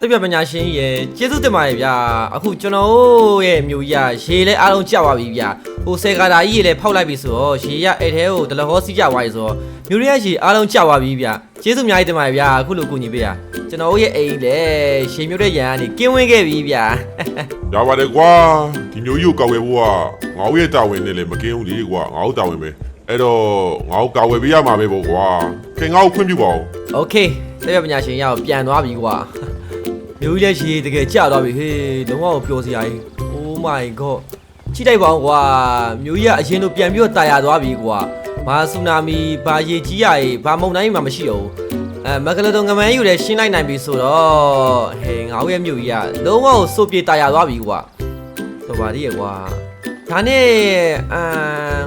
သိပ္ပံပညာရှင်ကြီးရယ်ကျေးဇူးတင်ပါတယ်ဗျာအခုကျွန်တော်တို့ရဲ့မျိုးကြီးကရေလဲအားလုံးကြပါပြီဗျာဟိုဆယ်ကာတာကြီးရေလဲဖောက်လိုက်ပြီဆိုတော့ရေရအဲ့ထဲကိုဒလဟောစီးကြသွားပြီဆိုတော့မျိုးတွေကရေအားလုံးကြပါပြီဗျာကျေးဇူးအများကြီးတင်ပါတယ်ဗျာအခုလိုကူညီပေးရကျွန်တော်တို့ရဲ့အိမ်လေရေမျိုးတဲ့ရန်ကနေကင်းဝင်းခဲ့ပြီဗျာ ရပါတယ်ကွာဒီမျိုးကြီးကိုကောက်ဝယ်ဖို့ကငါ့ရဲ့တာဝန်နဲ့လည်းမကင်းဘူးလေကွာငါ့တာဝန်ပဲအဲ့တော့ငါ့ကိုကောက်ဝယ်ပေးရမှာပဲပေါ့ကွာခင်ငါ့ကိုခွင့်ပြုပါဦး โอเคသိပ္ပံပညာရှင်ရအောင်ပြန်သွားပြီကွာ မျိုးကြီးလည်းရေတကယ်ကြသွားပြီဟေးလုံးဝပျော်စရာကြီး Oh my god ကြည့်လိုက်ပါဦးကွာမျိုးကြီးကအရင်တို့ပြန်ပြီးတော့တာယာသွားပြီကွာဘာဆူနာမီဘာရေကြီးရရေဘာမုန်တိုင်းမှမရှိတော့ဘူးအဲမကလတုံငမန်းယူလည်းရှင်းလိုက်နိုင်ပြီဆိုတော့ဟေးငါ့ရဲ့မျိုးကြီးကလုံးဝစိုးပြေတာယာသွားပြီကွာတော့ပါသေးရဲ့ကွာဒါနဲ့အာ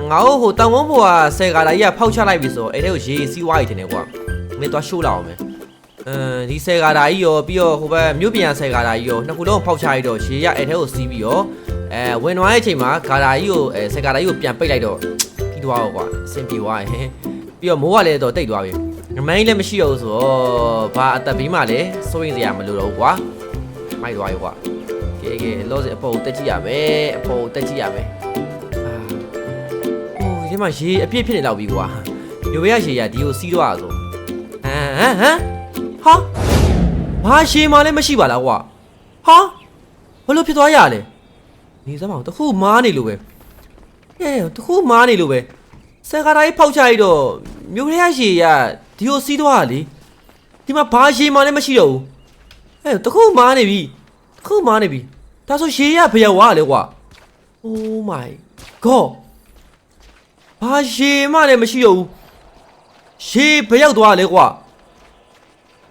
ငါ့ဟိုတောင်ဝန်းဘောကဆယ်ကာလာကြီးကဖောက်ချလိုက်ပြီဆိုတော့အဲ့ထဲကိုရေစီးဝါးရည်တင်နေကွာမင်းသွားရှိုးလာအောင်မယ် အဲဒီဆယ်ကာလာကြီးရောပြီးတော့ဟိုဘက်မြို့ပြန်ဆယ်ကာလာကြီးရောနှစ်ခုလုံးဖောက်ချလိုက်တော့ရေရအဲ့ထဲကိုစီးပြီးတော့အဲဝင်သွားတဲ့အချိန်မှာဂါလာကြီးကိုအဲဆယ်ကာလာကြီးကိုပြန်ပိတ်လိုက်တော့ပြီးသွားတော့ကွာအဆင်ပြေသွားရင်ပြီးတော့မိုးကလည်းတော့တိတ်သွားပြီငမိုင်းလည်းမရှိတော့ဘူးဆိုတော့ဘာအသက်ဘေးမှလည်းစိုးရင်စရာမလိုတော့ဘူးကွာမိုက်သွားပြီကွာကဲကဲလောစအပေါ်တက်ကြည့်ရမယ်အပေါ်တက်ကြည့်ရမယ်အာဟိုဒီမှာရေအပြည့်ဖြစ်နေတော့ပြီကွာရိုရရေရဒီကိုစီးတော့ရဆိုဟမ်ဟမ် ဟမ်ဟာဘာရှေးမှလည်းမရှိပါလားကွာဟာဘလို့ဖြစ်သွားရလဲနေစမ်းမအောင်တခုမားနေလို့ပဲအဲတခုမားနေလို့ပဲဆယ်ကားတိုင်းဖောက်ချလိုက်တော့မြို့ရရေရဒီကိုစီးတော့ရလေဒီမှာဘာရှေးမှလည်းမရှိတော့ဘူးအဲတခုမားနေပြီတခုမားနေပြီဒါဆိုရေရဘယ်ရောက်သွားလဲကွာ Oh my god ဘာရေမှလည်းမရှိတော့ဘူးရေဘယ်ရောက်သွားလဲကွာ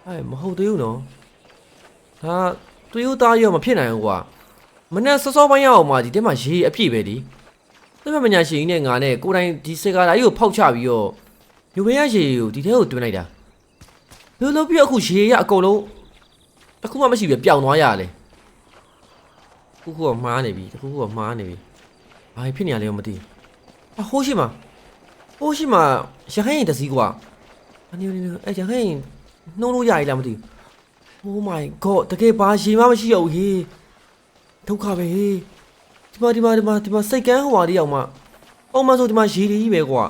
အဲမဟုတ်သေးဘူးနော်ဒါတွေးဦးသားရောမဖြစ်နိုင်ဘူးကွာမနေ့စောစောပိုင်းရအောင်မှဒီထဲမှာရေအပြည့်ပဲလीသိမမညာရှင်ကြီးနဲ့ငါနဲ့ကိုယ်တိုင်ဒီစေကာဓာကြီးကိုဖောက်ချပြီးတော့ယူဘဲရရေကိုဒီထဲကိုတွင်းလိုက်တာဘယ်လိုပြီးတော့အခုရေရအကုန်လုံးတစ်ခုမှမရှိပဲပျောက်သွားရလေတစ်ခုခုကမှားနေပြီတစ်ခုခုကမှားနေပြီဘာဖြစ်နေရလဲမသိဘူးအဟိုးရှိမှာဟိုးရှိမှာရခိုင်ရင်တစည်းကွာအနေနဲ့အဲရခိုင် နှုံးလို့ရရလားမသိဘူး Oh my god တကယ်ဘာရေမမရှိတော့ဘူးဟေးဒုက္ခပဲဟေးဒီမှာဒီမှာဒီမှာဒီမှာစိတ်ကန်းဟိုဟာလေးရောက်မှအောင်မဆိုဒီမှာရေတွေကြီးပဲကွာ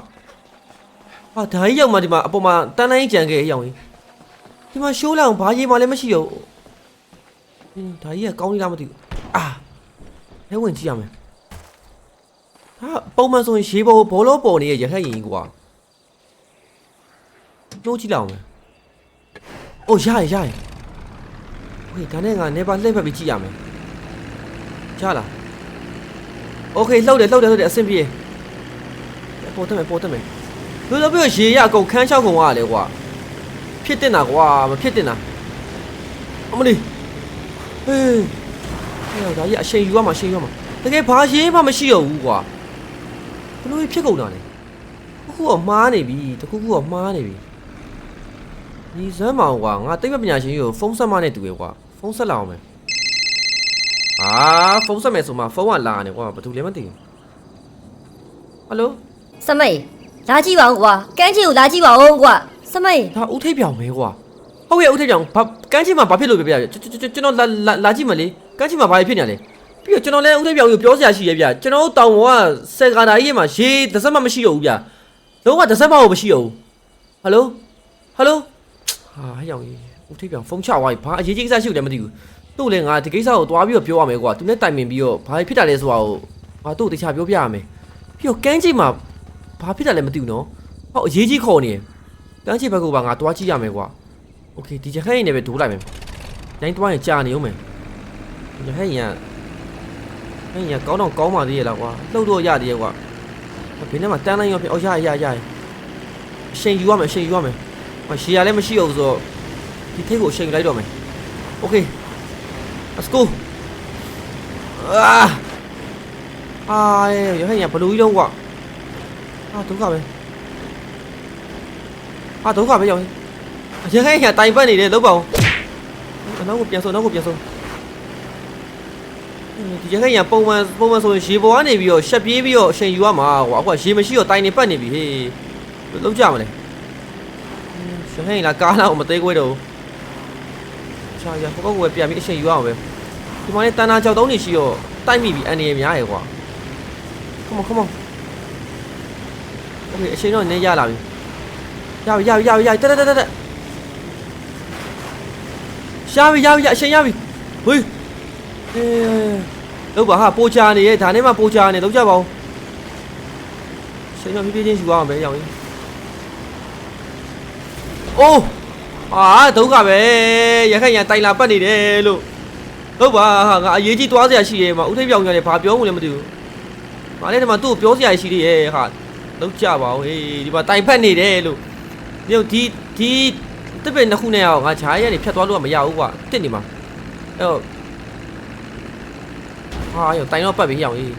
ဟာဒါကြီးရောက်မှဒီမှာအပေါ်မှာတန်းတိုင်းကြံခဲ့ရောက်ရင်ဒီမှာရှိုးလောက်ဘာရေမှလည်းမရှိတော့ဘူးဟင်းဒါကြီးကကောင်းနေလားမသိဘူးအာလဲဝင်ကြည့်ရမယ်ဟာပုံမှန်ဆိုရင်ရေပေါ်ဘောလုံးပေါ်နေတဲ့ရဟတ်ရင်ကြီးကွာနှိုးကြည့်လောက်မယ် အိုးရရရရ โอเคဒါနဲ့ငါနေပါလှည့်ဖက်ပြီးကြည့်ရမယ်ရလားโอเคလှုပ်တယ်လှုပ်တယ်လှုပ်တယ်အဆင်ပြေပေါ်တက်မယ်ပေါ်တက်မယ်ဘယ်လိုပြောရေရအကုန်ခန်းချောက်ကုန်သွားလဲကွာဖြစ်တင်တာကွာမဖြစ်တင်တာအမလီဟေးဟဲ့ဒါကြီးအချိန်ယူရမှာအချိန်ယူရမှာတကယ်ဘာရေမှမရှိတော့ဘူးကွာဘယ်လိုဖြစ်ကုန်တာလဲတစ်ခုကမှားနေပြီတစ်ခုခုကမှားနေပြီ ဒီဇမ်းမောင်ကွာငါတိတ်မပညာရှင်ကြီးကိုဖုန်းဆက်မနဲ့တူရယ်ကွာဖုန်းဆက်လာအောင်မယ်အာဖုန်းဆက်မယ်ဆိုမှဖုန်းကလာနေကွာဘာတူလဲမသိဘူးဟယ်လိုစမိတ်လာကြည့်ပါဦးကွာကန်းချီကိုလာကြည့်ပါဦးကွာစမိတ်ဒါဦးထိပ်ပြောင်ပဲကွာဟုတ်ရဲ့ဦးထိပ်ပြောင်ဘာကန်းချင်းမှာဘာဖြစ်လို့ပြပြကျွန်တော်ကျွန်တော်လာလာလာကြည့်မလေကန်းချင်းမှာဘာဖြစ်နေလဲပြီးတော့ကျွန်တော်လည်းဦးထိပ်ပြောင်ကိုပြောစရာရှိရဲ့ဗျကျွန်တော်တို့တောင်ပေါ်ကဆယ်ကာတာကြီးမှာရေတစ်စက်မှမရှိတော့ဘူးဗျလုံးဝတစ်စက်မှမရှိတော့ဘူးဟယ်လိုဟယ်လို ဟာဟဲ့ရောင်ကြီးဦးထိပ်ပြောင်ဖုန်းချသွားပြီဘာအရေးကြီးကိစ္စရှိလို့လည်းမသိဘူးသူ့လည်းငါဒီကိစ္စကိုတွားပြီးတော့ပြောရမယ်ကွာသူနဲ့တိုင်ပင်ပြီးတော့ဘာဖြစ်တာလဲဆိုတာကိုငါသူ့ကိုတခြားပြောပြရမယ်ပြီးတော့ကန်းကြီးမှာဘာဖြစ်တာလဲမသိဘူးနော်ဟောအရေးကြီးခေါ်နေတယ်ကန်းကြီးဘက်ကပါငါတွားကြည့်ရမယ်ကွာโอเคဒီချက်ခိုင်းနေပဲဒိုးလိုက်မယ်နိုင်တွားရင်ကြာနေဦးမယ်ဒီချက်ခိုင်းရင်ဟဲ့ရကောင်းတော့ကောင်းပါသေးရဲ့လားကွာလှုပ်တော့ရသေးရဲ့ကွာဘယ်နဲ့မှတန်းတိုင်းရောဖြစ်အော်ရရရရအချိန်ယူရမယ်အချိန်ယူရမယ် မရှေ့ရလည်းမရှိအောင်ဆိုတော့ဒီထိတ်ကိုအချိန်ယူလိုက်တော့မယ်โอเค let's go အာအာရဟန်းရဘလူးကြီးတော့ကွာအာဒုက္ခပဲအာဒုက္ခပဲရောက်ရဟန်းရတိုင်ပတ်နေတယ်လောက်ပါအောင်အနောက်ကိုပြန်ဆုံးနောက်ကိုပြန်ဆုံးဒီရဟန်းရပုံမှန်ပုံမှန်ဆိုရင်ရေပေါ်ကနေပြီးတော့ရှက်ပြေးပြီးတော့အချိန်ယူရမှာကွာအခုကရေမရှိတော့တိုင်နေပတ်နေပြီဟေးဘယ်လောက်ကြမလဲ စနေလာကားလောက်မသေးခွဲတော့ချာရဟိုဘက်ကိုပဲပြန်ပြီးအချိန်ယူရအောင်ပဲဒီမှာလည်းတန်တာကြောက်တုံးနေရှိတော့တိုက်မိပြီးအန်ရများရယ်ကွာ come on come on okay အချိန်တော့နည်းရလာပြီရပြီရပြီရပြီရပြီတက်တက်တက်တက်ရှားပြီရပြီရအချိန်ရပြီဟေးအဲလောက်ပါဟာပိုချာနေရဲ့ဒါနဲ့မှပိုချာနေလောက်ကြပါဦးအချိန်တော့ဖြည်းဖြည်းချင်းယူအောင်ပဲရအောင် အိုးအာဒုက္ခပဲရခိုင်ရတိုင်လာပတ်နေတယ်လို့ဟုတ်ပါဟာငါအရေးကြီးသွားစရာရှိရဲ့မှာဥထိပ်ပြောင်ရတယ်ဘာပြောမှလည်းမသိဘူး။မလေးဒီမှာသူ့ကိုပြောစရာရှိသေးရဲ့ဟာလောက်ကြပါဦးဟေးဒီမှာတိုင်ဖက်နေတယ်လို့ညို့ဒီဒီတစ်ပင်နှစ်ခုနဲ့အောင်ငါခြားရည်နေဖြတ်သွားလို့ကမရဘူးကွာတစ်နေမှာအဲ့တော့ဟာရောတိုင်တော့ပတ်ပြီဟောင်ကြီး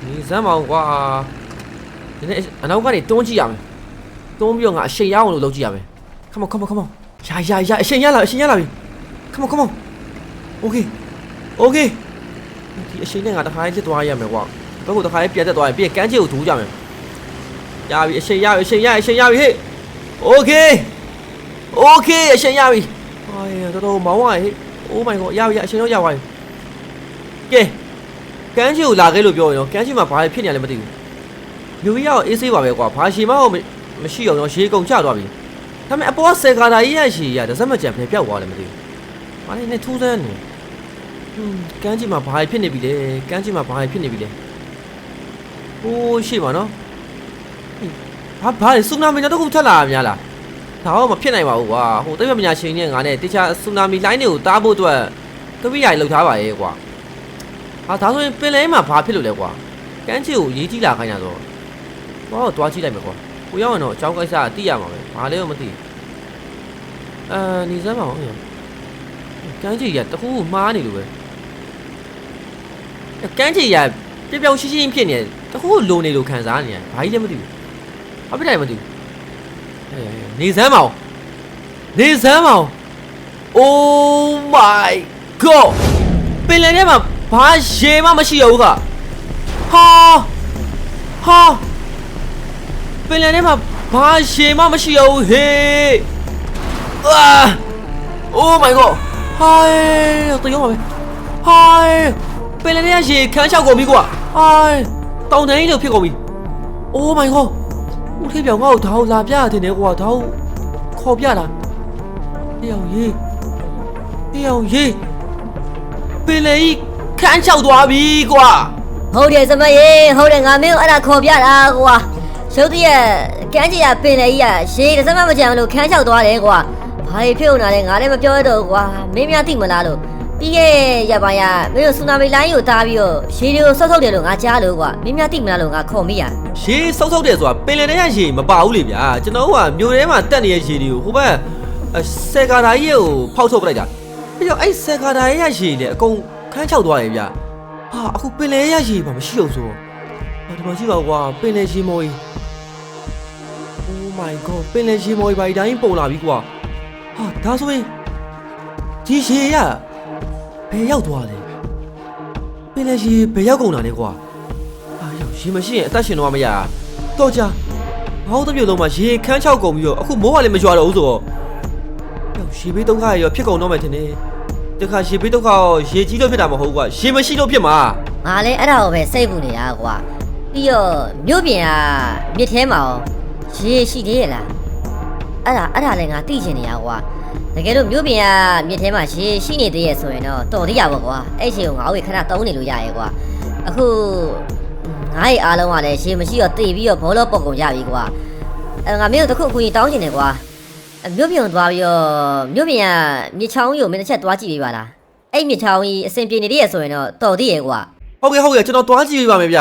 ဒီစမ်းမအောင်ကွာဒီနေ့အနောက်ကနေတွန်းကြည့်ရမယ် သုံးပြီးတော့ငါအရှိန်ရအောင်လို့လုပ်ကြည့်ရမယ် come on come on come on ရရရအရှိန်ရလာအရှိန်ရလာပြီ come on come on okay okay ဒီအရှိန်နဲ့ငါတစ်ခါလေးချက်သွားရမယ်ကွာဘက်ကိုတစ်ခါလေးပြတ်တက်သွားရင်ပြီးရင်ကန်းချေကိုဒူးကြမယ်ရပြီအရှိန်ရပြီအရှိန်ရအရှိန်ရပြီဟေ့ okay okay အရှိန်ရပြီဟာရတော်တော်မောင်းရဟေ့ oh my god ရပြီအရှိန်တော့ရပါပြီကဲကန်းချီကိုလာခဲ့လို့ပြောရင်တော့ကန်းချီမှာဘာဖြစ်နေရလဲမသိဘူးမျိုးကြီးရောအေးဆေးပါပဲကွာဘာရှည်မဟုတ် မရှိအောင်တော့ရှေးကုန်ချသွားပြီဒါပေမဲ့အပေါ်ဆယ်ကာတာကြီးရရှည်ရတစ်စက်မကြံဖယ်ပြောက်သွားတယ်မသိဘူးဘာလဲနဲ့ထူးဆန်းနေဟွန်းကန်းချေမှာဘာဖြစ်နေပြီလဲကန်းချေမှာဘာဖြစ်နေပြီလဲဟိုးရှိပါနော်ဘာဘာလဲဆူနာမီတော့ခုထက်လာရများလားဒါတော့မဖြစ်နိုင်ပါဘူးကွာဟိုတိတ်ပညာရှင်နဲ့ငါနဲ့တခြားဆူနာမီလိုင်းတွေကိုတားဖို့အတွက်တပိရိုင်လောက်ထားပါရဲ့ကွာဟာဒါဆိုရင်ပင်လဲမှာဘာဖြစ်လို့လဲကွာကန်းချီကိုရေးကြည့်လာခိုင်းတာဆိုတော့တွားကြည့်လိုက်မယ်ကွာ ကိုရောက်ရင်တော့အကြောင်းကိစ္စအသိရမှာပဲဘာလဲတော့မသိအာနေစမ်းပါဦးကန်းချီကတခုမှားနေလို့ပဲကန်းချီကပြပြောင်းရှင်းရှင်းဖြစ်နေတယ်တခုလိုနေလို့ခံစားနေရတယ်ဘာကြီးလည်းမသိဘူးဘာဖြစ်တယ်မသိဘူးအေးနေစမ်းမအောင်နေစမ်းမအောင် Oh my god ပင်လယ်ထဲမှာဘာရေမှမရှိရဘူးခဟာဟာ ပင်လယ်ထဲမှာဘာရေမှမရှိရဘူးဟေးအာ Oh my god ဟိုင်းတေးရောပါပဲဟိုင်းပင်လယ်ထဲကရေခန်းချောက်ကုန်ပြီကွာဟိုင်းတောင်တန်းကြီးလို့ဖြစ်ကုန်ပြီ Oh my god ဦးထေးပြောင်ငါ့ကိုဒါကိုလာပြရတယ်နဲ့ကွာဒါကိုခေါ်ပြတာဟေးအောင်ရေးဟေးအောင်ရေးပင်လယ်ကြီးခန်းချောက်သွားပြီကွာဟုတ်တယ်စမရေဟုတ်တယ်ငါမင်းကိုအဲ့ဒါခေါ်ပြတာကွာ ရုပ်တရကန်းကြီးကပင်လေကြီးကရှေးတစ်စက်မှမကြံလို့ခန်းချောက်သွားတယ်ကွာဘာဖြစ်လို့နာလဲငါလည်းမပြောရတော့ဘူးကွာမင်းများသိမလားလို့ပြီးခဲ့ရပါရမင်းတို့ဆူနာမီလိုင်းကိုတားပြီးတော့ရှေးတွေကိုဆောက်ဆောက်တယ်လို့ငါကြားလို့ကွာမင်းများသိမလားလို့ငါခေါ်မိရရေစောက်စောက်တယ်ဆိုတာပင်လယ်ထဲကရေမပါဘူးလေဗျာကျွန်တော်ကမြို့ထဲမှာတက်နေတဲ့ရေတွေကိုဟိုဘက်အဲဆယ်ကာတာကြီးကိုဖောက်ထုတ်ပလိုက်တာပြီးတော့အဲ့ဆယ်ကာတာကြီးကရေလေအကုန်ခန်းချောက်သွားတယ်ဗျာဟာအခုပင်လယ်ရရေပါမရှိအောင်ဆိုတော့ဟာ ဒီမှာရှိပါကွာပင်လယ်ရေမော်ကြီး Oh my god ပင်လယ်ရေမော်ကြီးပါဒီတိုင်းပုံလာပြီကွာဟာဒါဆိုရင်ဒီရေရဘယ်ရောက်သွားလဲပင်လယ်ရေဘယ်ရောက်ကုန်တာလဲကွာအာရောက်ရေမရှိရင်အသက်ရှင်တော့မရတော့ကြငေါ့တစ်ပြုတ်လုံးမှာရေခန်းချောက်ကုန်ပြီးတော့အခုမိုးကလည်းမကြွားတော့ဘူးဆိုတော့ရောက်ရေဘေးဒုက္ခရောဖြစ်ကုန်တော့မယ်ထင်တယ်တခါရေဘေးဒုက္ခရောရေကြီးလို့ဖြစ်တာမဟုတ်ကွာရေမရှိလို့ဖြစ်မှာငါလည်းအဲ့ဒါကိုပဲစိတ်ပူနေတာကွာ ပြီးတော့မြို့ပြင်ကမြစ်ထဲမှာရောရေရှိသေးရဲ့လားအဲ့ဒါအဲ့ဒါလည်းငါသိချင်နေရကွာတကယ်လို့မြို့ပြင်ကမြစ်ထဲမှာရေရှိနေသေးရဲ့ဆိုရင်တော့တော်သေးရပါကွာအဲ့ချိန်ကိုငါ့ကိုခဏတုံးနေလို့ရရဲ့ကွာအခုငါ့ရဲ့အားလုံးကလည်းရေမရှိတော့တေပြီးတော့ဘောလုံးပုတ်ကုန်ကြပြီကွာအဲ့ငါမင်းတို့တစ်ခုအကူကြီးတောင်းချင်တယ်ကွာအဲ့မြို့ပြင်ကိုသွားပြီးတော့မြို့ပြင်ကမြစ်ချောင်းကြီးကိုမင်းတစ်ချက်သွားကြည့်ပေးပါလားအဲ့မြစ်ချောင်းကြီးအဆင်ပြေနေသေးရဲ့ဆိုရင်တော့တော်သေးရဲ့ကွာဟုတ်ကဲ့ဟုတ်ကဲ့ကျွန်တော်သွားကြည့်ပြပါမယ်ဗျ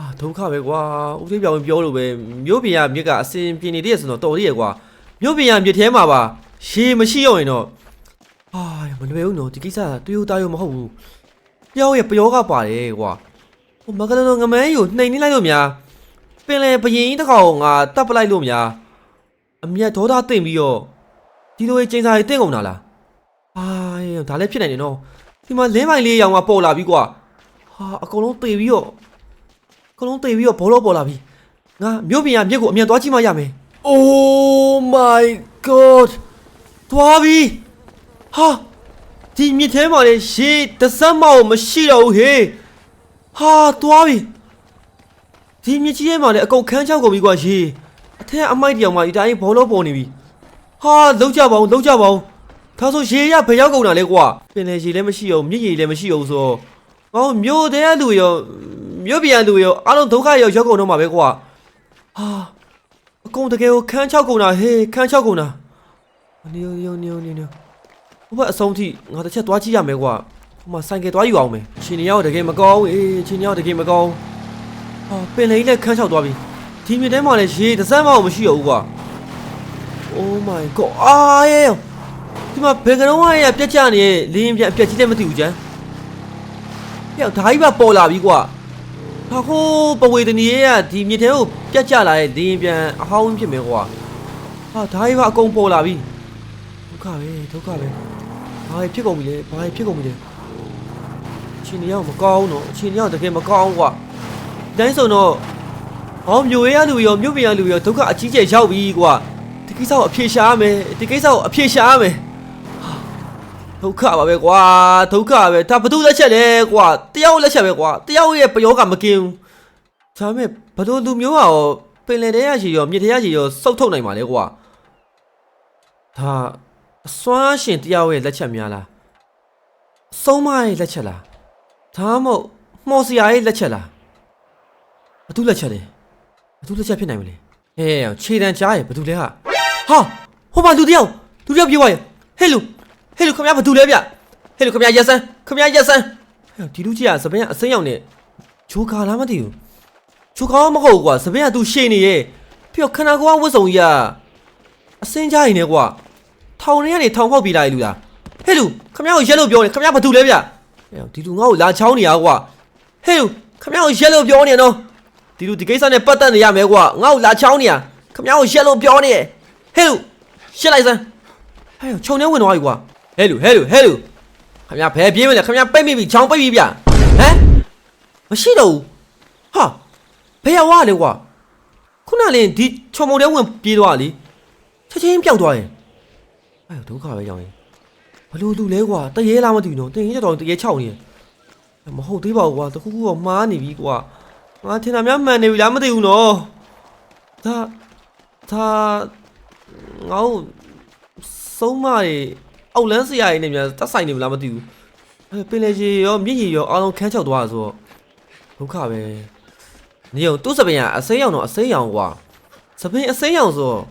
ဟာဒုက္ခပဲကွာဦးသေးပြောင်ပြောလို့ပဲမြို့ပြင်ကမြစ်ကအစင်ပြင်းနေသေးရဆိုတော့တော်သေးရကွာမြို့ပြင်ကမြစ်ထဲမှာပါရေမရှိတော့ရင်တော့ဟာမလွယ်ဘူးနော်ဒီကိစ္စကတူတာရောမဟုတ်ဘူးပြောင်းရပျောကပါတယ်ကွာဟိုမကလနောငမန်းကြီးကိုနှိမ်နှိမ့်လိုက်လို့များပင်လေဘရင်ကြီးတစ်ကောင်ငါတတ်ပလိုက်လို့များအမျက်ဒေါသတိမ်ပြီးတော့ဒီလိုချင်းစာကြီးတင့်ကုန်တာလားအာဒါလည်းဖြစ်နိုင်တယ်နော်ဒီမှာလင်းပိုင်လေးရောင်ကပေါ်လာပြီကွာဟာအကုန်လုံးတေပြီးတော့ အကုန်လုံးတေပြီးတော့ဘောလုံးပေါ်လာပြီငါမြို့ပြင်ကမြစ်ကိုအမြန်သွားကြည့်မှရမယ် Oh my god သွားပြီဟာဒီမြစ်ထဲမှာလေရေတစ်စက်မောက်မရှိတော့ဘူးဟေးဟာသွားပြီဒီမြစ်ကြီးထဲမှာလေအကုန်ခန်းချောက်ကုန်ပြီကွာရေအထက်အမိုက်တယောင်မှာဒီတိုင်းဘောလုံးပေါ်နေပြီဟာလုံးကြပါဦးလုံးကြပါဦးဒါဆိုရေရဘယ်ရောက်ကုန်တာလဲကွာပင်လေရေလည်းမရှိအောင်မြစ်ရေလည်းမရှိအောင်ဆိုတော့ဟောမြို့တဲ့လူရော မြို့ပြန်လူရောအားလုံးဒုက္ခရောက်ရောက်ကုန်တော့မှာပဲကွာဟာအကုန်တကယ်ကိုခန်းချောက်ကုန်တာဟေးခန်းချောက်ကုန်တာနေနေနေနေနေဟိုဘက်အဆုံးထိငါတစ်ချက်သွားကြည့်ရမယ်ကွာဟိုမှာဆိုင်ကယ်သွားယူအောင်မယ်ရှင်နေရောက်တကယ်မကောင်းဘူးအေးရှင်နေရောက်တကယ်မကောင်းဟာပင်လေးနဲ့ခန်းချောက်သွားပြီဒီမြစ်ထဲမှာလည်းရေတစ်စက်မှမရှိတော့ဘူးကွာ Oh my god အာယေဒီမှာဘယ်ကတော့ရပြက်ကြနေလင်းပြက်အပြက်ကြီးလည်းမသိဘူးကျန်ပြောက်ဓာကြီးပါပေါ်လာပြီကွာ ဟာဟိုးပဝေတနီရဲ့ကဒီမြစ်ထဲကိုပြက်ကြလာတဲ့လင်းပြန်အဟောင်းဖြစ်မယ်ကွာဟာဓာကြီးပါအကုန်ပေါ်လာပြီဒုက္ခပဲဒုက္ခပဲဘာဖြစ်ကုန်ပြီလဲဘာဖြစ်ကုန်ပြီလဲအချင်းရောက်မကောင်းတော့အချင်းရောက်တကယ်မကောင်းကွာဒီတိုင်းဆိုတော့ဟောမြို့ရဲလူရောမြို့ပြန်လူရောဒုက္ခအကြီးကျယ်ရောက်ပြီကွာဒီကိစ္စကိုအဖြေရှာရမယ်ဒီကိစ္စကိုအဖြေရှာရမယ်ဟာ ဒုက္ခပါပဲကွာဒုက္ခပဲဒါဘသူလက်ချက်လဲကွာတယောက်လက်ချက်ပဲကွာတယောက်ရဲ့ပယောကမကင်းဘူးဒါပေမဲ့ဘယ်လိုလူမျိုးဟာရောပင်လယ်ထဲရရှိရောမြစ်ထဲရရှိရောစုပ်ထုတ်နိုင်ပါလဲကွာဒါအစွမ်းရှင်တယောက်ရဲ့လက်ချက်များလားအဆုံးမရဲ့လက်ချက်လားဒါမှမဟုတ်မှော်စရာရဲ့လက်ချက်လားဘာသူလက်ချက်လဲဘာသူလက်ချက်ဖြစ်နိုင်မလဲဟဲ့ခြေတံကြားရဲ့ဘာသူလဲဟာဟာဟိုမှာလူတယောက်လူတယောက်ပြေးသွားရဲ့ဟဲ့လူ ဟေ့လူခမရဘာတူလဲဗျဟေ့လူခမရရက်စမ်းခမရရက်စမ်းဒီလူကြီးကစပင်းကအစိမ်းရောက်နေဂျိုကာလားမသိဘူးဂျိုကာမဟုတ်ကွာစပင်းကသူရှေ့နေရဲ့ပြီးတော့ခန္ဓာကိုယ်ကဝတ်စုံကြီးကအစင်းကြရင်လည်းကွာထောင်ထဲကနေထောင်ဖောက်ပြီးလာလေလူလားဟဲ့လူခမရကိုရက်လို့ပြောနေခမရဘာတူလဲဗျအဲ့ဒီလူငါ့ကိုလာချောင်းနေရကွာဟဲ့လူခမရကိုရက်လို့ပြောနေနော်ဒီလူဒီကိစ္စနဲ့ပတ်သက်နေရမယ်ကွာငါ့ကိုလာချောင်းနေရခမရကိုရက်လို့ပြောနေဟဲ့လူရှက်လိုက်စမ်းဟဲ့ချုံနေဝင်သွားပြီကွာ ဟဲ့လူဟဲ့လူဟဲ့လူခမ ्या ဘယ်ပြေးမလဲခမ ्या ပိတ်မိပြီချောင်းပိတ်ပြီဗျဟမ်မရှိတော့ဘူးဟာဘယ်ရောက်သွားလဲကွာခုနကလည်းဒီခြုံမုံထဲဝင်ပြေးသွားလေချက်ချင်းပျောက်သွားရင်အဲ့ဒုက္ခပဲကြောင်းရင်ဘလို့လူလဲကွာတရေလားမသိဘူးနော်တင်ရင်တော့တရေ6နေတယ်မဟုတ်သေးပါဘူးကွာတခုခုတော့မှားနေပြီကွာငါထင်တာများမှန်နေပြီလားမသိဘူးနော်ဒါဒါငါ့ကိုဆုံးမတွေ အောက်လန်းစရာတွေနဲ့များတက်ဆိုင်နေပြီလားမသိဘူးအဲပင်လေကြီးရောမြင့်ကြီးရောအားလုံးခန်းချောက်သွားတာဆိုတော့ဒုက္ခပဲနေအောင်သူ့စပင်ကအစိမ်းရောင်တော့အစိမ်းရောင်ကွာစပင်အစိမ်းရောင်ဆိုတော့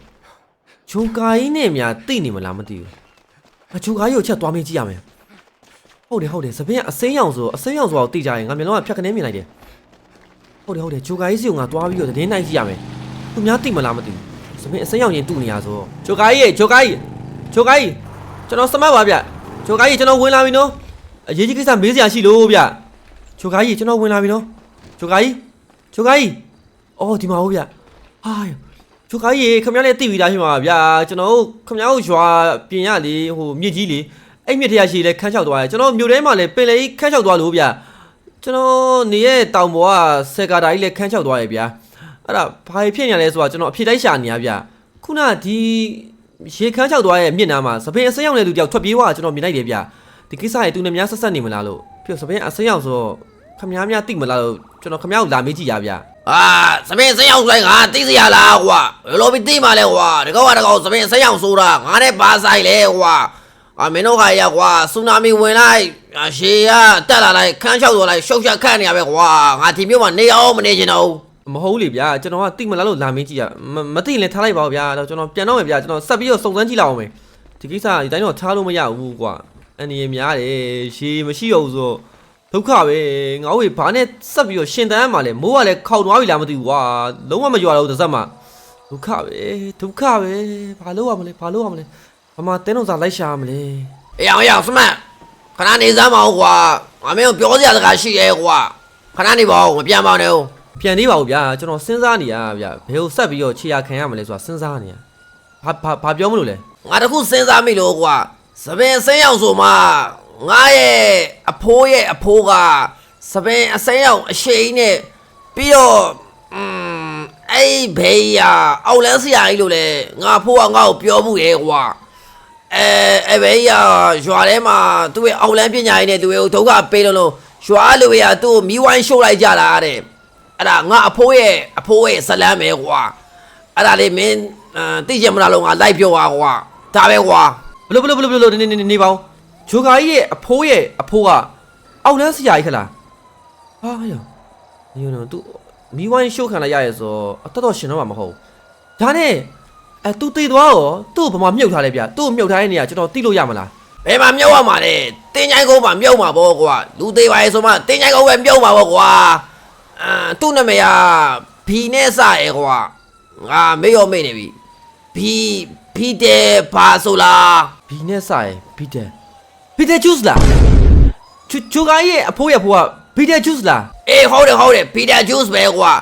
ဂျိုကာကြီးနဲ့များတိနေမလားမသိဘူး။အဂျိုကာကြီးကိုချက်သွားမင်းကြည့်ရမယ်။ဟုတ်တယ်ဟုတ်တယ်စပင်းကအစိမ်းရောင်ဆိုအစိမ်းရောင်ဆိုတော့တိကြရင်ငါမျက်လုံးကဖြတ်ခနဲမြင်လိုက်တယ်။ဟုတ်တယ်ဟုတ်တယ်ဂျိုကာကြီးစီကိုငါသွားပြီးတော့တင်းနိုင်ကြည့်ရမယ်။သူများတိမလားမသိဘူး။စပင်းအစိမ်းရောင်ရင်တူနေရဆိုတော့ဂျိုကာကြီးရေဂျိုကာကြီးဂျိုကာကြီး ကျွန်တော်စမတ်ပါဗျ။ဂျိုကာကြီးကျွန်တော်ဝင်လာပြီနော်။အရေးကြီးကိစ္စမေးစရာရှိလို့ဗျ။ဂျိုကာကြီးကျွန်တော်ဝင်လာပြီနော်။ဂျိုကာကြီးဂျိုကာကြီးအော်ဒီမှာဟုတ်ဗျ။ဟာချိုကားကြီးခမရလည်းတိပြီးသားဖြစ်မှာဗျာကျွန်တော်တို့ခမရတို့ရွာပြင်ရလေဟိုမြစ်ကြီးလေအဲ့မြစ်ထရရှိလေခန်းချောက်သွားတယ်ကျွန်တော်မြို့ထဲမှာလည်းပင်လေကြီးခန်းချောက်သွားလို့ဗျာကျွန်တော်နေရဲ့တောင်ပေါ်ကဆယ်ကာတာကြီးလည်းခန်းချောက်သွားရဲ့ဗျာအဲ့ဒါဘာဖြစ်နေရလဲဆိုတာကျွန်တော်အဖြေတိုက်ရှာနေရဗျာခုနဒီ ရေခန်းချောက်သွားရဲ့မြစ်နားမှာစပင်းအစိမ်းရောင်တဲ့လူတယောက်ထွက်ပြေးသွားတာကျွန်တော်မြင်လိုက်တယ်ဗျာဒီကိစ္စရဲ့သူနဲ့များဆက်ဆက်နေမလားလို့ပြီးတော့စပင်းအစိမ်းရောင်ဆိုတော့ခမများများတိမလားလို့ကျွန်တော်ခမများကိုလာမေးကြည့်ရဗျာအာစပင်းစရောက်ဆိုင်ကသိစရာလားကွာဘယ်လိုပြီးသိမှလဲကွာဒီကောင်ကတကောင်စပင်းစရောက်ဆိုတာငါနဲ့ဘာဆိုင်လဲကွာအာမင်းတို့ကရကွာဆူနာမီဝင်လိုက်အာရှေကတက်လာလိုက်ခန်းလျှောက်သွားလိုက်ရှုပ်ရှက်ခတ်နေရပဲကွာငါဒီမျိုးမှာနေအောင်မနေချင်တော့ဘူး မဟုတ်လေဗျာကျွန်တော်ကတိမလားလို့လာမင်းကြည့်ရမမသိရင်လည်းထားလိုက်ပါဦးဗျာတော့ကျွန်တော်ပြန်တော့မယ်ဗျာကျွန်တော်ဆက်ပြီးတော့စုံစမ်းကြည့်လောက်အောင်မယ်ဒီကိစ္စကဒီတိုင်းတော့ထားလို့မရဘူးကွာအန်ဒီရများတယ်ရေမရှိတော့ဘူးဆိုဒုက္ခပဲငါ့ဝေဘာနဲ့ဆက်ပြီးတော့ရှင်တန်းရမှာလဲမိုးကလည်းခောက်သွားပြီလားမသိဘူးကွာလုံးဝမကြွားတော့ဘူးတစ်စက်မှဒုက္ခပဲဒုက္ခပဲဘာလို့ရမလဲဘာလို့ရမလဲဘာမှတဲတော့စာလိုက်ရှာရမလဲအေးအောင်ရအောင်စမတ်ခဏနေစမ်းမအောင်ကွာငါမင်းကိုပြောစရာစကားရှိရဲ့ကွာခဏနေပါဦးမပြန်ပါနဲ့ဦး ပြန်သေးပါဦးဗျာကျွန်တော်စဉ်းစားနေရဗျာဘယ်ကိုဆက်ပြီးတော့ခြေရခံရမလဲဆိုတာစဉ်းစားနေရဘာဘာဘာပြောမလို့လဲငါတခုစဉ်းစားမိလို့ကွာစပင်အစိမ်းရောက်ဆိုမှငါရဲ့အဖိုးရဲ့အဖိုးကစပင်အစိမ်းရောက်အရှိန်နဲ့ပြီးတော့อืมအဲ့ဘေးရအောက်လန်းဆရာကြီးလို့လေငါအဖိုးကငါ့ကိုပြောမှုရဲ့ကွာအဲအဲဘေးရရွာထဲမှာသူ့ရဲ့အောင်လန်းပညာရေးနဲ့သူ့ရဲ့ဒုက္ခပေးလို့လို့ရွာလူရသူ့ကိုမီးဝိုင်းရှို့လိုက်ကြတာတဲ့ အဲ့ဒါငါအဖိုးရဲ့အဖိုးရဲ့ဇလန်းပဲကွာအဲ့ဒါလေးမင်းအာသိချင်မလားလို့ငါလိုက်ပြောပါကွာဒါပဲကွာဘလို့ဘလို့ဘလို့ဘလို့နေနေနေနေပေါင်းဂျိုကာကြီးရဲ့အဖိုးရဲ့အဖိုးကအောက်လန်းဆရာကြီးခလားဟာယောဒီနော် तू မီးဝိုင်းရှို့ခံလိုက်ရရဲဆိုအတော်တော်ရှင်တော့မှာမဟုတ်ဒါနဲ့အဲ तू တေးသွားရောသူ့ကိုဘာမှမြုပ်ထားလဲဗျသူ့ကိုမြုပ်ထားတဲ့နေရာကျွန်တော်သိလို့ရမလားဘယ်မှာမြုပ်ရမှာလဲတင်းချိုင်းကုန်းမှာမြုပ်မှာပေါ့ကွာလူသေးပါရဲ့ဆိုမှတင်းချိုင်းကုန်းပဲမြုပ်မှာပေါ့ကွာ အာသူ့နာမည်ကဘီနဲ့စရဲကွာငါမေ့ရောမေ့နေပြီဘီဘီတဲဘာဆိုလားဘီနဲ့စရယ်ဘီတဲဘီတဲဂျူးစ်လားချူချူကာကြီးရဲ့အဖိုးရဲ့အဖိုးကဘီတဲဂျူးစ်လားအေးဟုတ်တယ်ဟုတ်တယ်ဘီတာဂျူးစ်ပဲကွာ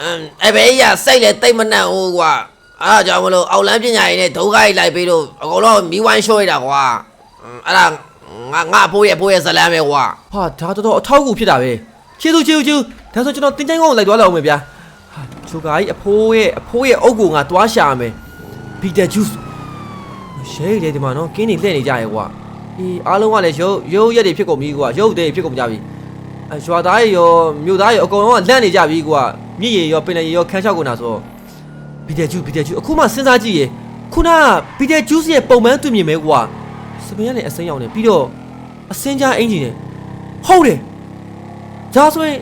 အမ်အဘေးရစိတ်လည်းတိတ်မနှံ့ဘူးကွာအဲ့ဒါကြောင့်မလို့အောက်လန်းပညာရေးနဲ့ဒုက္ခကြီးလိုက်ပြီးတော့အကုန်လုံးမီးဝိုင်းရှိုးရတာကွာအမ်အဲ့ဒါငါငါအဖိုးရဲ့အဖိုးရဲ့ဇလန်းပဲကွာဟာဒါတော်တော်အထောက်အကူဖြစ်တာပဲကျေးဇူးကျေးဇူးကျေးဇူး ဒါဆိုကျွန်တော်တင်ချိုင်းကောင်းကိုလိုက်သွားလောက်အောင်မယ်ဗျာဟာချူကာကြီးအဖိုးရဲ့အဖိုးရဲ့အုပ်ကိုငါသွားရှာမယ်ဘီတဲဂျူးစ်ရှဲရည်ဒီမှာနော်ကင်းနေလှည့်နေကြရဲကွာအေးအားလုံးကလည်းရုပ်ရုပ်ရက်တွေဖြစ်ကုန်ပြီကွာရုပ်တွေဖြစ်ကုန်ကြပြီအရွာသားရေရောမြို့သားရေအကုန်လုံးကလန့်နေကြပြီကွာမြစ်ရေရောပင်လယ်ရေရောခန်းချောက်ကုန်တာဆိုတော့ဘီတဲဂျူးဘီတဲဂျူးအခုမှစဉ်းစားကြည့်ရေခုနကဘီတဲဂျူးရဲ့ပုံမှန်တွေ့မြင်မဲကွာစပင်ကလည်းအစိမ်းရောင်နေပြီးတော့အစင်းကြားအင်ဂျင်နဲ့ဟုတ်တယ်ဒါဆိုရင်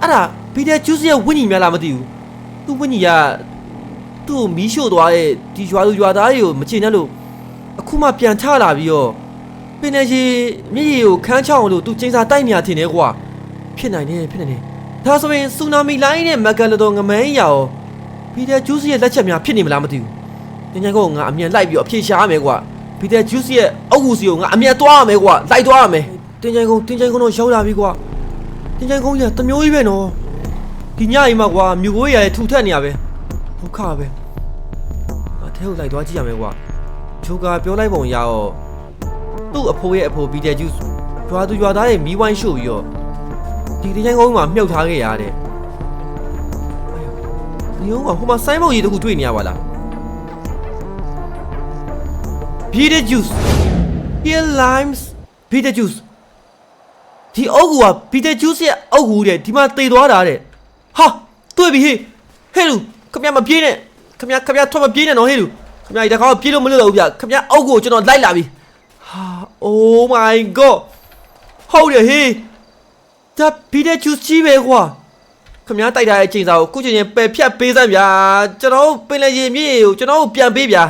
အဲ့ဒါဘီတဲဂျူးရဲ့ဝိညာဉ်များလားမသိဘူးသူ့ဝိညာဉ်ကသူ့ကိုမီးရှို့သွားတဲ့ဒီရွာသူရွာသားတွေကိုမချင်တဲ့လို့အခုမှပြန်ချလာပြီးတော့ပင်နေကြီးမြည်ရီကိုခန်းချောင်းလို့သူကျင်းစာတိုက်နေရထင်တယ်ကွာဖြစ်နိုင်တယ်ဖြစ်နိုင်တယ်ဒါဆိုရင်ဆူနာမီလိုင်းနဲ့မက်ဂါလဒိုငမန်းရောပီတာဂျူးစ်ရဲ့လက်ချက်များဖြစ်နေမလားမသိဘူး။တင်ချိုင်းကောငါအမြန်လိုက်ပြီးတော့အဖြေရှာရမယ်ကွာ။ပီတာဂျူးစ်ရဲ့အုပ်ကူစီကိုငါအမြန်သွားရမယ်ကွာ။လိုက်သွားရမယ်။တင်ချိုင်းကောတင်ချိုင်းကောတော့ရောက်လာပြီကွာ။တ င်ချိုင်းကောကြီးကတမျိုးကြီးပဲနော်။ဒီညအိမ်မှာကွာမြို့ကိုရရဲ့ထူထက်နေရပဲ။ဒုက္ခပဲ။အထဲကိုလိုက်သွားကြည့်ရမယ်ကွာ။ဂျိုကာပြောလိုက်ပုံရတော့သူ့အဖိုးရဲ့အဖိုးပီတာဂျူးစ်ရွာသူရွာသားတွေမီးဝိုင်းရှို့ပြီးတော့ဒီတင်ချိုင်းကောမှာမြုပ်ထားခဲ့ရတဲ့ဒီကောင်ကဟိုမှာဆိုင်းဘုတ်ကြီးတခုတွေ့နေရပါလား Bitter juice Here limes bitter juice ဒီအုပ်ကူက bitter juice ရဲ့ အုပ်ကူတဲ့ဒီမှာတေသွားတာတဲ့ဟာတွေ့ပြီဟေးဟဲ့လူခမရမပြေးနဲ့ခမရခမရထွက်မပြေးနဲ့နော်ဟဲ့လူခမရဒီတခါပြေးလို့မလွတ်တော့ဘူးဗျခမရအုပ်ကူကိုကျွန်တော်လိုက်လာပြီဟာ oh my god ဟုတ်တယ်ဟေးဒါ bitter juice ကြီးပဲကွာ ခမ ्या တိုက်ထားတဲ့အချိန်စာကိုခုချိန်ချင်းပယ်ဖြတ်ပေးစမ်းဗျာကျွန်တော်တို့ပင်လယ်ရေမြစ်ရေကိုကျွန်တော်တို့ပြန်ပေးဗျာ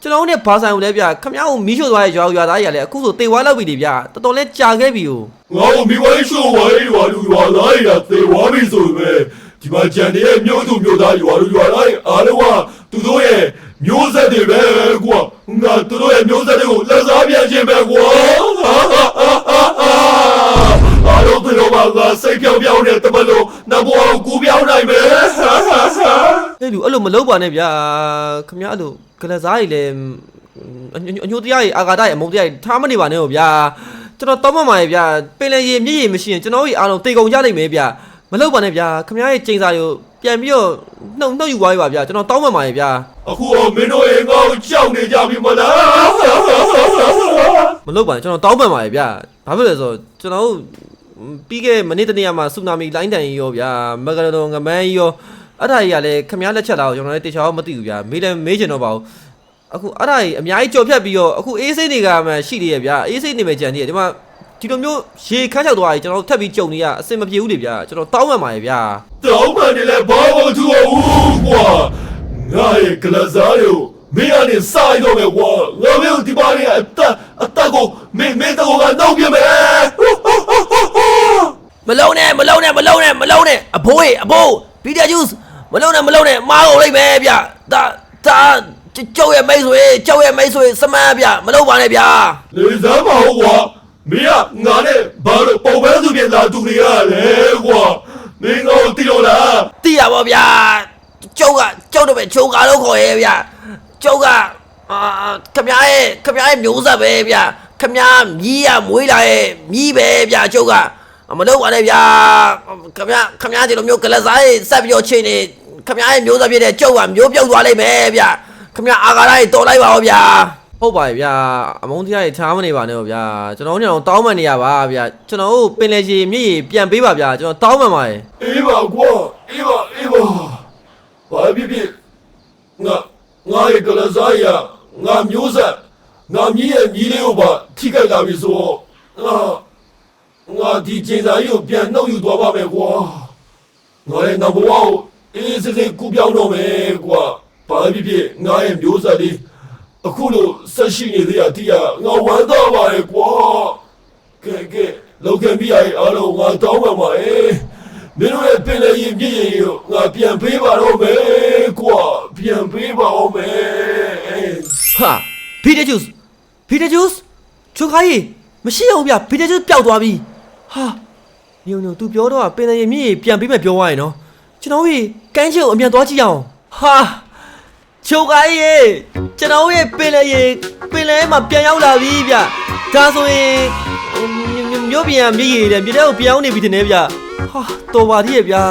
ကျွန်တော်တို့နဲ့ဘာဆိုင်ကိုလဲဗျာခမ ्या ကိုမီးရှို့သွားတဲ့ရွာရွာသားကြီးကလည်းအခုဆိုတေဝါလောက်ပြီလေဗျာတော်တော်လေးကြာခဲ့ပြီ哦 ငါ့ကိုမိဝဲရှိုးဝဲရွာလူရွာသားရသေဝါပြီဆိုပေမဲ့ဒီမှာကြံတဲ့မြို့သူမြို့သားရွာလူရွာသားအားလုံးကသူတို့ရဲ့မျိုးဆက်တွေပဲကွာငါသူတို့ရဲ့မျိုးဆက်တွေကိုလက်စားပြန်ခြင်းပဲကွာအားလုံးတို့ဘာကစိတ်ပြောင်းပြောင်းနဲ့တမလို့နဘောကိုကူပြောင်းနိုင်မယ်အဲ့လူအဲ့လိုမလုပ်ပါနဲ့ဗျာခမ ्या အဲ့လိုကလစားကြီးလည်းအညိုအညိုတရားကြီးအာဃာတကြီးအမုန်းတရားကြီးထားမနေပါနဲ့ဟောဗျာ ကျွန်တော်တောင်းပန်ပါရဲ့ဗျာပင်လယ်ရေမြစ်ရေမရှိရင်ကျွန်တော်ကြီးအားလုံးတေကုန်ကြနိုင်မယ်ဗျာမလုပ်ပါနဲ့ဗျာခမ ्या ရဲ့ချိန်စာကိုပြန်ပြီးတော့နှုတ်နှုတ်ယူသွားပြီပါဗျာကျွန်တော်တောင်းပန်ပါရဲ့ဗျာအခုတော့မင်းတို့ရဲ့ငါ့ကိုကြောက်နေကြပြီမလားမလုပ်ပါနဲ့ကျွန်တော်တောင်းပန်ပါရဲ့ဗျာဘာဖြစ်လဲဆိုတော့ကျွန်တော်တို့ပြီးခဲ့မနေ့တနေ့ကမှဆူနာမီလိုင်းတန်ကြီးရောဗျာမဂရဒိုငမန်းကြီးရောအဲ့ဒါကြီးကလည်းခမည်းလက်ချက်လာကိုကျွန်တော်လည်းတေချာမသိဘူးဗျာမေးလည်းမေးချင်တော့ပါဘူး အခုအဲ့ဒါကြီးအများကြီးကြော်ဖြတ်ပြီးတော့အခုအေးစိတ်တွေကမှရှိသေးရဲ့ဗျာအေးစိတ်နေပဲကြံသေးတယ်ဒီမှာဒီလိုမျိုးရေခန်းချောက်သွားကြီးကျွန်တော်တို့ထပ်ပြီးကြုံနေရအဆင်မပြေဘူးလေဗျာကျွန်တော်တောင်းပန်ပါရဲ့ဗျာတောင်းပန်နေလဲဘာမှမထူဘူးကွာငါရဲ့ကလစားတွေကိုမင်းကနေစိုက်တော့မယ်ကွာငါမျိုးဒီပါရဲ့အတက်အတက်ကိုမင်းမင်းတော့ကနောက်ပြမယ်မလုံးနဲ့မလုံးနဲ့မလုံးနဲ့မလုံးနဲ့အဖိုးရေအဖိုးဘီတာဂျူးစ်မလုံးနဲ့မလုံးနဲ့မားကုန်လိုက်ပဲဗျဒါဒါ ကျုပ်ရဲ့မိတ်ဆွေကျုပ်ရဲ့မိတ်ဆွေစမန်းဗျမလုံးပါနဲ့ဗျာလေစားပါဦးကွာမင်းကငါနဲ့ဘာလို့ပုံပဲသူပြန်လာတူနေရလဲကွာမင်းကိုတီလို့လားတိရပါဗျာကျုပ်ကကျုပ်တို့ပဲချုံကားလို့ခေါ်ရဲဗျကျုပ်ကအာခမရဲ့ခမရဲ့မျိုးဆက်ပဲဗျခမမြီးရမွေးလာရဲ့မြီးပဲဗျကျုပ်ကမလုပ်ပါနဲ့ဗျာခမခမဒီလိုမျိုးကလစားရေးဆက်ပြီးတော့ချိန်နေခမရဲ့မျိုးဆက်ဖြစ်တဲ့ကျုပ်ကမျိုးပြုတ်သွားလိမ့်မယ်ဗျ ခမအာဃာရရေးတော်လိုက်ပါဦးဗျာဟုတ်ပါရဲ့ဗျာအမုန်းတရားတွေထားမနေပါနဲ့ဗျာကျွန်တော်တို့ညောင်တောင်းပန်နေရပါဗျာကျွန်တော်တို့ပင်လေကြီးမြည်ပြန်ပေးပါဗျာကျွန်တော်တောင်းပန်ပါရဲ့အေးပါကွာအေးပါအေးပါဘာဖြစ်ဖြစ်ငါငါရဲ့ကလစားရငါမျိုးဆက်ငါမြည်ရဲ့မြည်လေးကိုပါထိခိုက်လာပြီဆိုတော့ငါငါဒီချိန်စာကြီးကိုပြန်နှုတ်ယူသွားပါမယ်ကွာငါရဲ့ number 1ကိုအေးစစ်စစ်ကူပြောင်းတော့မယ်ကွာ ဘာဖြစ်ဖြစ်ငါရဲ့မျိုးဆက်လေးအခုလို့ဆက်ရှိနေသေးရတိရငါဝမ်းသာပါရဲ့ကွာကဲကဲလောက်ကမိရဲ့အားလုံးငါတောင်းပန်ပါရဲ့မင်းတို့ရဲ့ပင်လေရင်ပြည့်ရင်ကိုငါပြန်ပေးပါတော့မယ်ကွာပြန်ပေးပါဦးမယ်ဟာဖီတာဂျူးစ်ဖီတာဂျူးစ်ချိုခိုင်းမရှိအောင်ဗျဖီတာဂျူးစ်ပျောက်သွားပြီဟာညုံညုံ तू ပြောတော့ပင်လေကြီးမြည်ပြန်ပေးမယ်ပြောသွားရင်နော်ကျွန်တော်ကြီးကန်းချေကိုအမြန်သွားကြည့်အောင်ဟာ ချိုခိုင်းရေကျွန်တော်ရဲ့ပင်လေကြီးပင်လေမှာပြန်ရောက်လာပြီဗျဒါဆိုရင်မြို့ပြန်မြည်ရည်တယ်မြေထဲကိုပြန်အောင်နေပြီတင်နေဗျဟာတော်ပါသေးရဲ့ဗျာ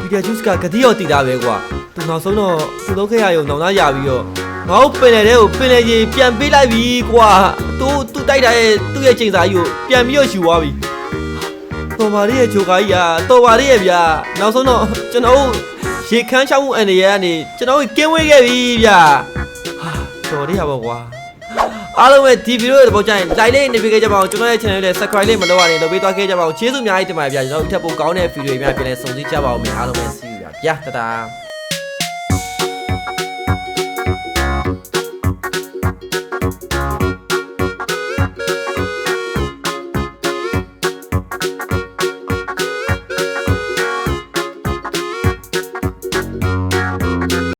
ဖီတာဂျူးစ်ကဂတိရောတည်တာပဲကွာသူနောက်ဆုံးတော့သူတို့ခဲ့ရရုံနောင်သားရပြီးတော့ငါ့ကိုပင်လေတဲ့ကိုပင်လေကြီးပြန်ပေးလိုက်ပြီကွာသူသူတိုက်တာရဲ့သူ့ရဲ့ချိန်စာကြီးကိုပြန်ပြီးတော့ယူသွားပြီတော်ပါရဲ့ဂျိုကာကြီးอ่ะတော်ပါရဲ့ဗျာနောက်ဆုံးတော့ကျွန်တော်တို့ ရေခမ်းချောင်းမှုအန်ရရဲ့ကနေကျွန်တော်တို့ကင်းဝေးခဲ့ပြီဗျာဟာတော်ရရပါကွာအားလုံးပဲဒီဗီဒီယိုရဲ့ပုံကြရင် like လေးနေပေးခဲ့ကြပါအောင်ကျွန်တော်ရဲ့ channel လေး subscribe လေးမလုပ်ရရင်လုပ်ပေးသွားခဲ့ကြပါအောင်ကျေးဇူးအများကြီးတင်ပါတယ်ဗျာကျွန်တော်တို့ထပ်ဖို့ကောင်းတဲ့ဗီဒီယိုတွေများပြန်လဲစုံစည်းကြပါအောင်မယ်အားလုံးပဲ see you ဗျာတတာ